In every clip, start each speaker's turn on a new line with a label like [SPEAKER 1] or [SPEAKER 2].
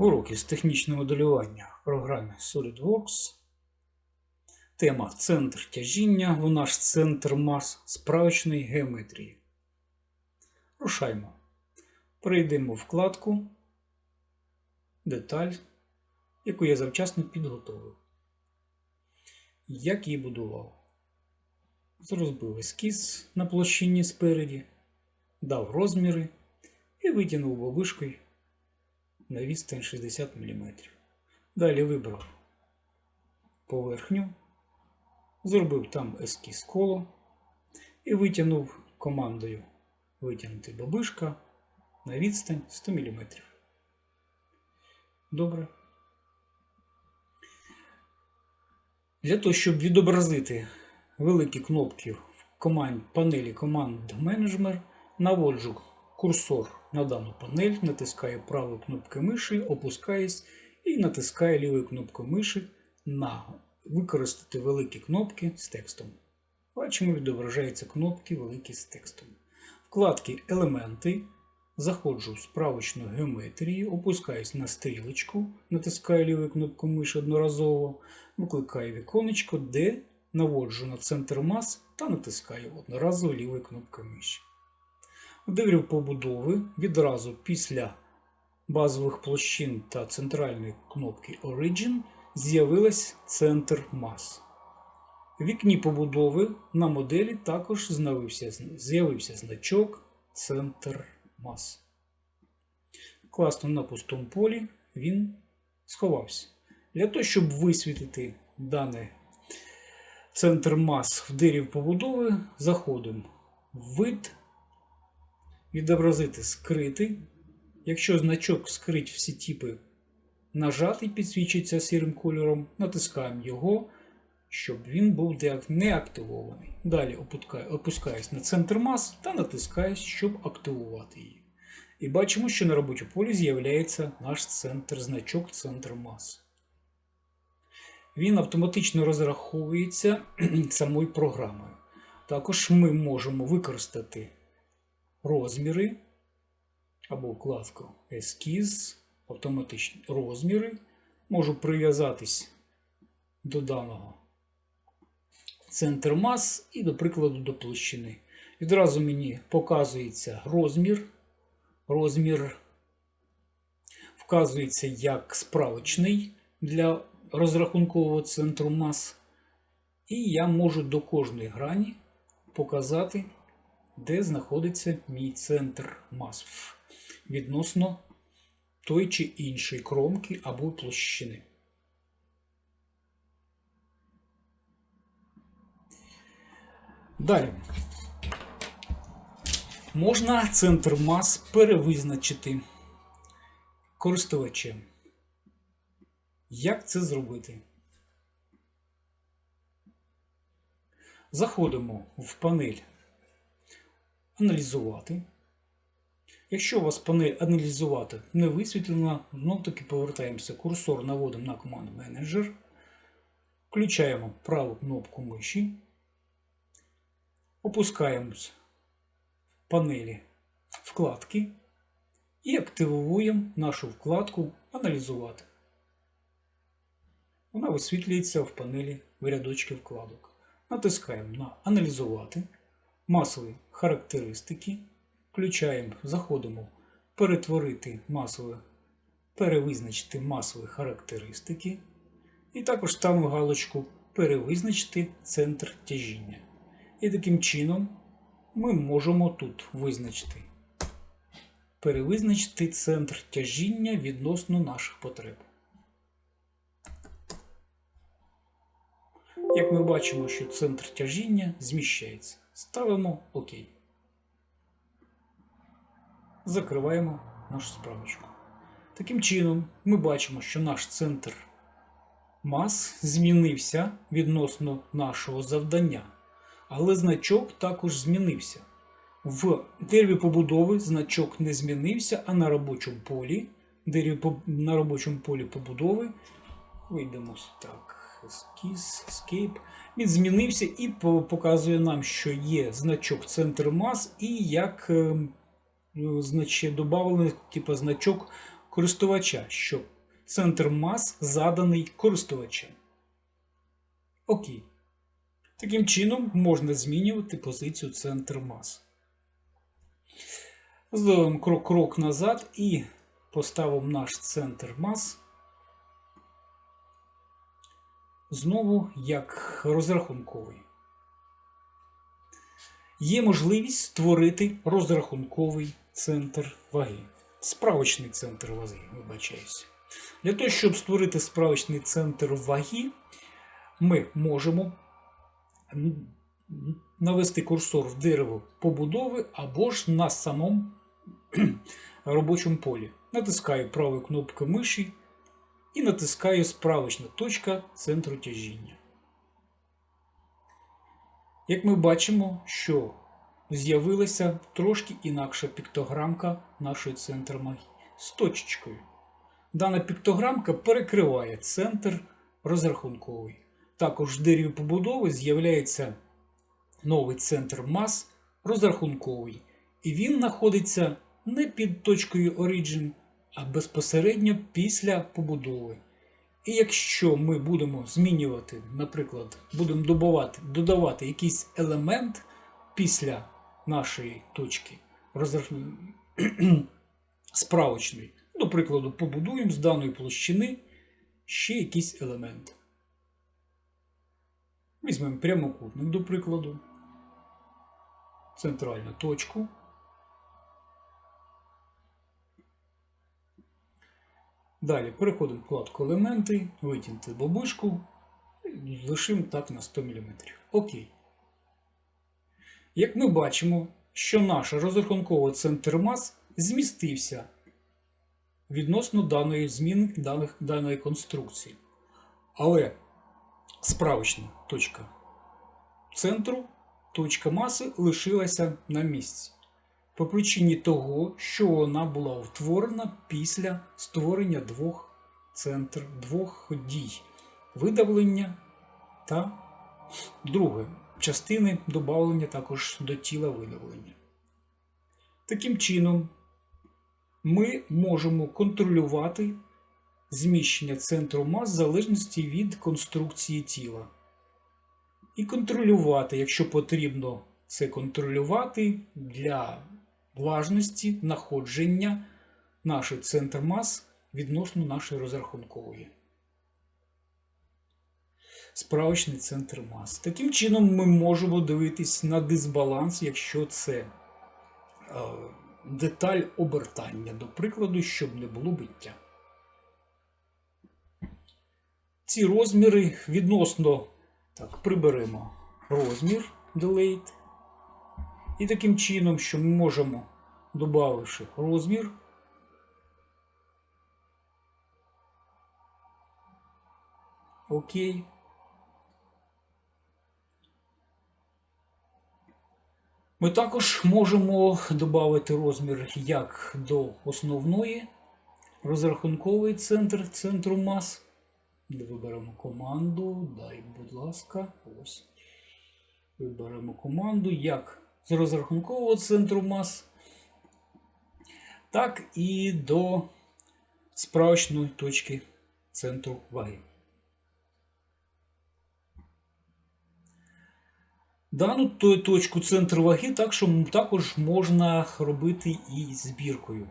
[SPEAKER 1] Уроки з технічного моделювання в програмі SolidWorks. Тема Центр тяжіння в наш центр мас справочної геометрії. Рушаймо. Перейдемо в вкладку Деталь, яку я завчасно підготовив. Як її будував? Розбив ескіз на площині спереді, дав розміри і витягнув бабишкою на відстань 60 мм. Далі вибрав поверхню, зробив там ескіз коло і витягнув командою витягнути бабишка на відстань 100 мм. Добре. Для того, щоб відобразити великі кнопки в команд, панелі команд менеджмент, наводжу курсор на дану панель, натискаю правою кнопкою миші, опускаюсь і натискаю лівою кнопкою миші на використати великі кнопки з текстом. Бачимо, відображаються кнопки великі з текстом. Вкладки Елементи. Заходжу в справочну геометрію, опускаюсь на стрілочку, натискаю лівою кнопкою миші одноразово, викликаю віконечко, де наводжу на центр мас та натискаю одноразово лівою кнопкою миші. У побудови відразу після базових площин та центральної кнопки Origin з'явилась центр мас. В вікні побудови на моделі також з'явився значок центр мас. Класно на пустому полі він сховався. Для того, щоб висвітлити даний центр мас в дерев побудови, заходимо в вид, відобразити скрити. Якщо значок скрить всі типи нажатий, підсвічується сірим кольором, натискаємо його, щоб він був не активований. Далі опускаюсь на центр мас та натискаюсь, щоб активувати її. І бачимо, що на робочому полі з'являється наш центр, значок центр мас. Він автоматично розраховується самою програмою. Також ми можемо використати розміри або вкладку ескіз, автоматичні розміри. Можу прив'язатись до даного центр мас і, до прикладу, до площини. Відразу мені показується розмір. Розмір вказується як справочний для розрахункового центру мас. І я можу до кожної грані показати, де знаходиться мій центр мас відносно той чи іншої кромки або площини. Далі. Можна центр мас перевизначити користувачем. Як це зробити? Заходимо в панель Аналізувати. Якщо у вас панель аналізувати не висвітлена, знов таки повертаємося курсор наводимо на команду менеджер. Включаємо праву кнопку миші. Опускаємось в панелі вкладки і активуємо нашу вкладку Аналізувати. Вона висвітлюється в панелі в рядочки вкладок. Натискаємо на Аналізувати, масові характеристики. Включаємо, заходимо перетворити масові, перевизначити масові характеристики. І також ставимо галочку Перевизначити центр тяжіння. І таким чином ми можемо тут визначити, перевизначити центр тяжіння відносно наших потреб. Як ми бачимо, що центр тяжіння зміщається. Ставимо ОК. Закриваємо нашу справочку. Таким чином, ми бачимо, що наш центр мас змінився відносно нашого завдання. Але значок також змінився. В дереві побудови значок не змінився, а на робочому полі, дереві, на робочому полі побудови, вийдемо так, escape, він змінився і показує нам, що є значок центр мас і як значить, додавлений типу, значок користувача, що центр мас заданий користувачем. Окей. Таким чином можна змінювати позицію центр мас. Зробимо крок, крок назад і поставимо наш центр мас знову як розрахунковий. Є можливість створити розрахунковий центр ваги. Справочний центр ваги, вибачаюся. Для того, щоб створити справочний центр ваги, ми можемо навести курсор в дерево побудови або ж на самому робочому полі. Натискаю правою кнопкою миші і натискаю справочна точка центру тяжіння. Як ми бачимо, що з'явилася трошки інакша піктограмка нашої центр магії з точечкою. Дана піктограмка перекриває центр розрахунковий. Також в дереві побудови з'являється новий центр мас розрахунковий. І він знаходиться не під точкою Origin, а безпосередньо після побудови. І якщо ми будемо змінювати, наприклад, будемо додавати, додавати якийсь елемент після нашої точки справочної, до прикладу, побудуємо з даної площини ще якийсь елемент. Візьмемо прямокутник, до прикладу, центральну точку. Далі переходимо в вкладку елементи, витягнути бабушку, лишимо так на 100 мм. Окей. Як ми бачимо, що наш розрахунковий центр мас змістився відносно даної зміни даних, даної конструкції. Але справочна точка центру, точка маси лишилася на місці. По причині того, що вона була утворена після створення двох центр, двох дій видавлення та друге частини додавлення також до тіла видавлення. Таким чином, ми можемо контролювати зміщення центру мас в залежності від конструкції тіла. І контролювати, якщо потрібно це контролювати для влажності знаходження нашої центр мас відносно нашої розрахункової. Справочний центр мас. Таким чином, ми можемо дивитись на дисбаланс, якщо це е, деталь обертання, до прикладу, щоб не було биття. Ці розміри відносно так, приберемо розмір Delete. І таким чином, що ми можемо, додавши розмір, Окей. Ми також можемо додати розмір як до основної розрахунковий центр центру мас. Виберемо команду. Дай, будь ласка, ось. Виберемо команду як з розрахункового центру мас, так і до справочної точки центру ваги. Дану точку центру ваги так, що також можна робити і збіркою.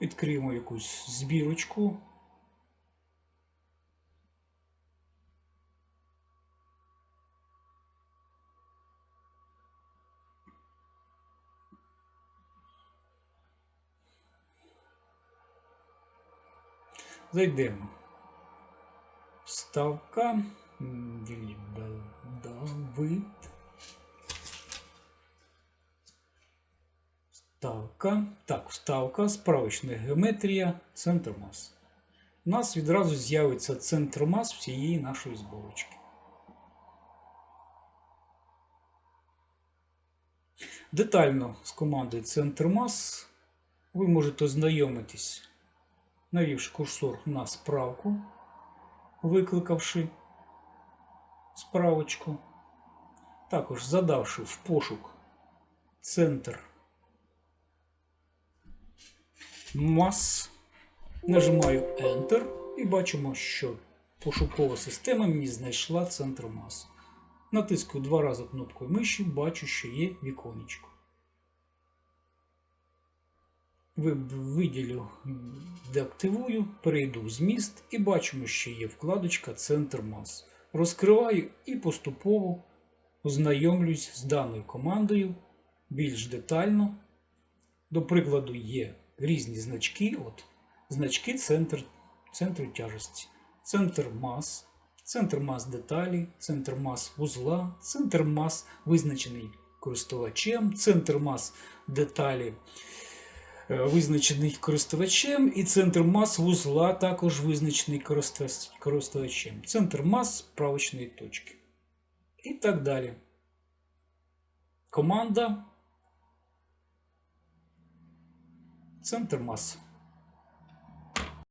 [SPEAKER 1] Відкриємо якусь збірочку. Зайдемо. Вставка. Давид. Вставка. Так, вставка, справочна геометрія, центр мас. У нас відразу з'явиться центр мас всієї нашої зборочки. Детально з командою центр мас ви можете ознайомитись, навівши курсор на справку, викликавши справочку. Також задавши в пошук центр мас. Нажимаю Enter і бачимо, що пошукова система мені знайшла центр мас. Натискаю два рази кнопкою миші, бачу, що є віконечко. Ви- Виділю, деактивую, перейду в зміст і бачимо, що є вкладочка Центр мас. Розкриваю і поступово ознайомлюсь з даною командою більш детально. До прикладу, є різні значки. От, значки центр, центру тяжесті, центр мас, центр мас деталі, центр мас вузла, центр мас визначений користувачем, центр мас деталі визначений користувачем, і центр мас вузла також визначений користувач- користувачем. Центр мас справочної точки. І так далі. Команда. Центр мас.